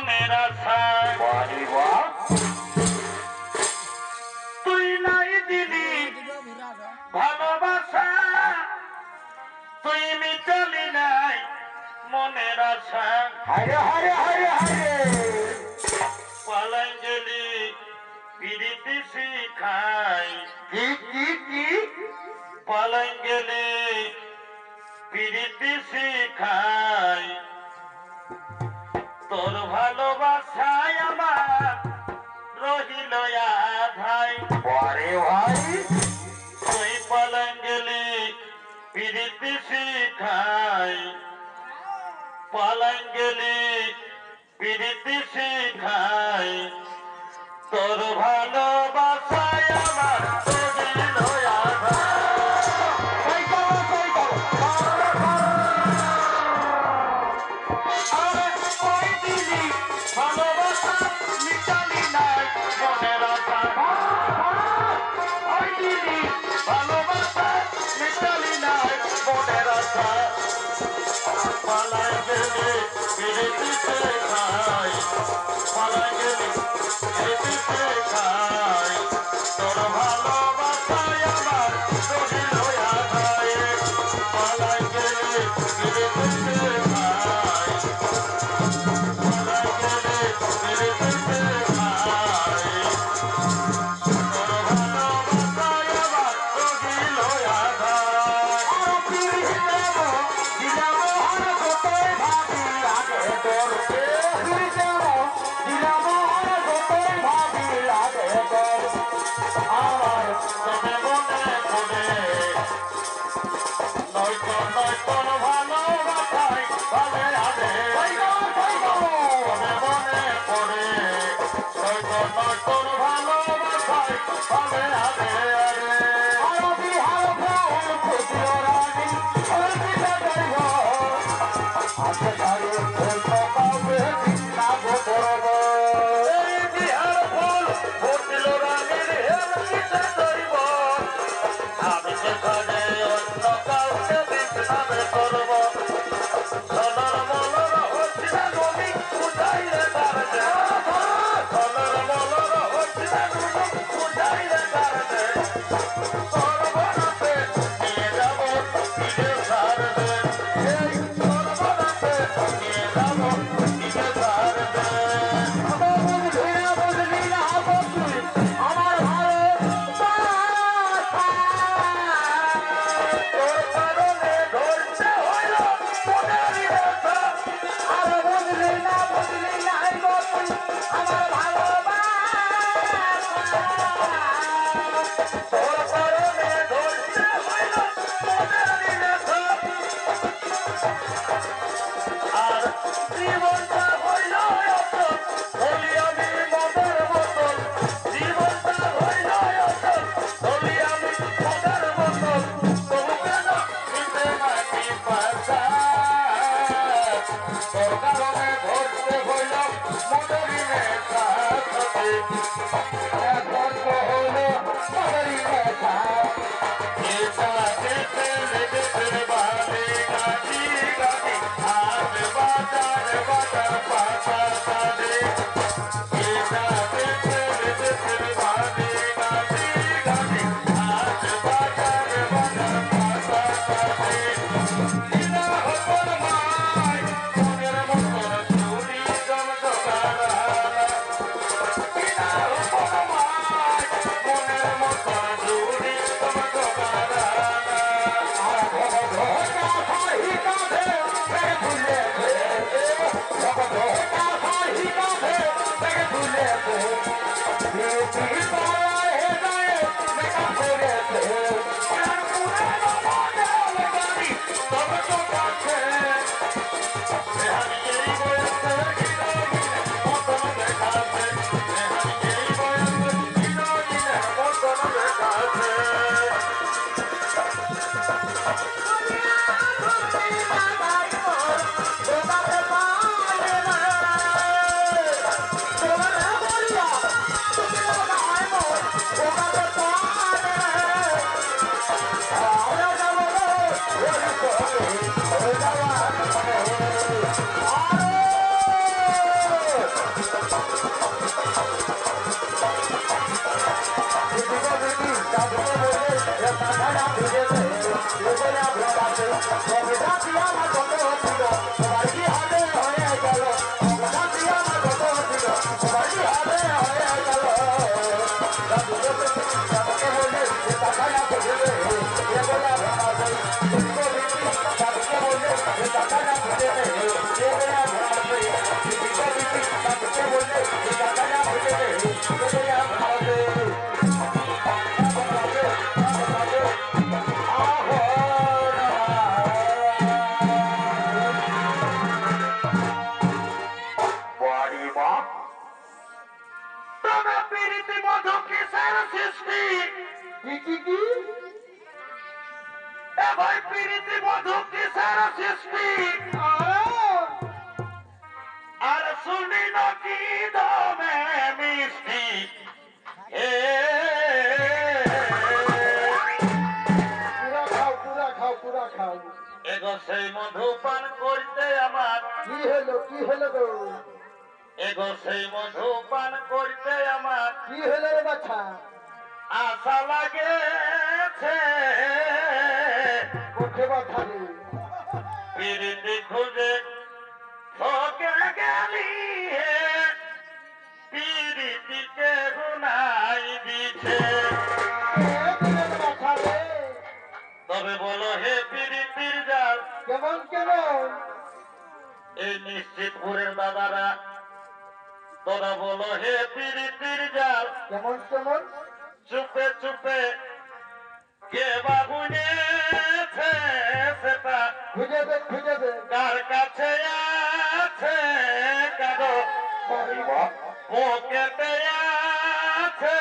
মনের আশা। তুই নাই দিলি ভালোবাসা। তুই মিটালি নাই মনের আশা। হারে হারে হারে হারে পালাঞ্জলি পিরিতি শিখাই। কি কি কি? পালাঞ্জলি পিরিতি শিখাই। তোর ভালোবাসায় আমার রহিল ভাই পরে ভাই। তুই পালন গেলি পিড়িতে শিখাই। পালন গেলি পিড়িতে শিখাই। ভালোবাসায় ভালোবাসায় আর শুনি নাকি দমে মিষ্টি। এ। খাও এগো সেই মধু পান করতে আমার। কি হলো কি হলো গো? এগো সেই মধু পান করতে আমার। কি হলো রে বাছা? আশা লাগেছে। কোঠে বাছা রে। তবে বলো হে প্রীতির জাল। কেমন কেমন? এই নিশ্চিতপুরের দাদারা তোরা বলো হে প্রীতির জাল। কেমন কেমন? চুপে চুপে কে বাবুনেছে সেটা খুঁজে দে খুঁজে দে কার কাছে আছে কারও পকেটে আছে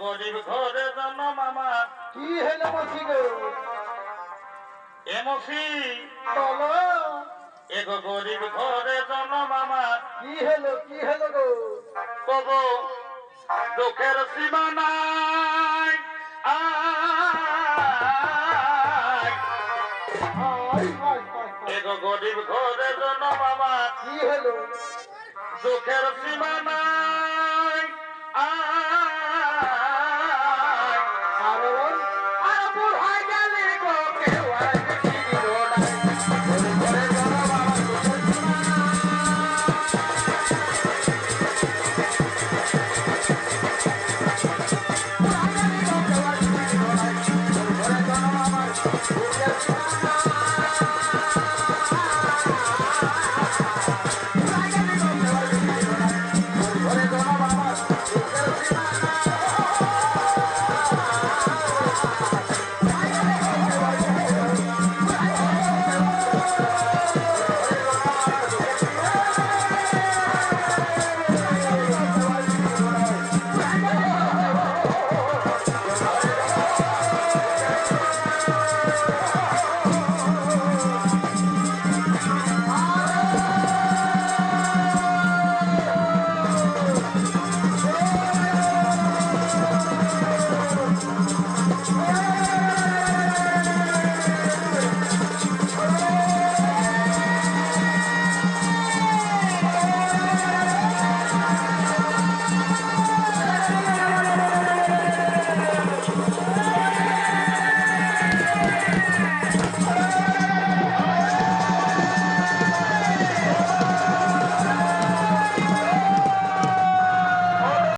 গরিব ঘরে জন্ম আমার কি হলো মসি গো? এমসি বলো। এগো গরিব ঘরে জন্ম আমার কি হলো কি হলো গো? তবু দুঃখের সীমা নাই। আই গরিব ঘরে জন্ম আমার কি হলো? দুঃখের সীমা নাই